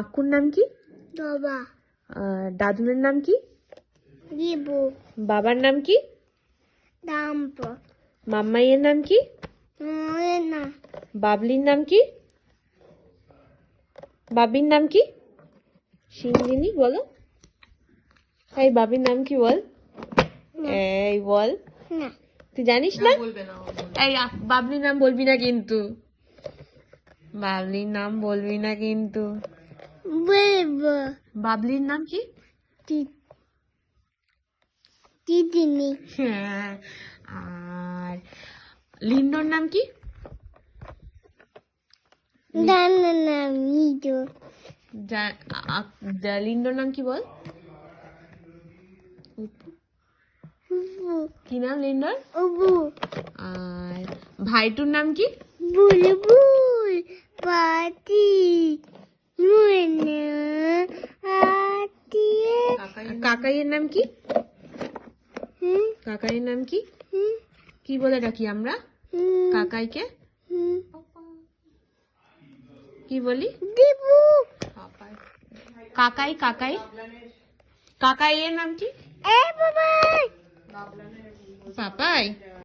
আক্কুর নাম কি? বাবা। আর দাদুনের নাম কি? গিবু বাবার নাম কি? দাম্প মাম্মাইয়ের নাম কি? না। বাবলির নাম কি? বাবির নাম কি? সিংদিনী বলো। এই বাবির নাম কি বল? এই বল। না। তুই জানিস না? এই বাবলির নাম বলবি না কিন্তু। বাবলির নাম বলবি না কিন্তু। বেব বাবলির নাম কি? দিদিনি হ্যাঁ আর লিন্ডর নাম কি? লিন্ডর নাম কি বল? কি নাম লিন্ডর আর ভাইটুর নাম কি? বুলবুল। পাতি কাকাইয়ের নাম কি? হুম? কাকাইয়ের নাম কি? হুম? কি বলে ডাকি আমরা? হুম। কাকাইকে? কি বলি? দিবু। কাকাই কাকাই। কাকাইয়ের নাম কি? পাপাই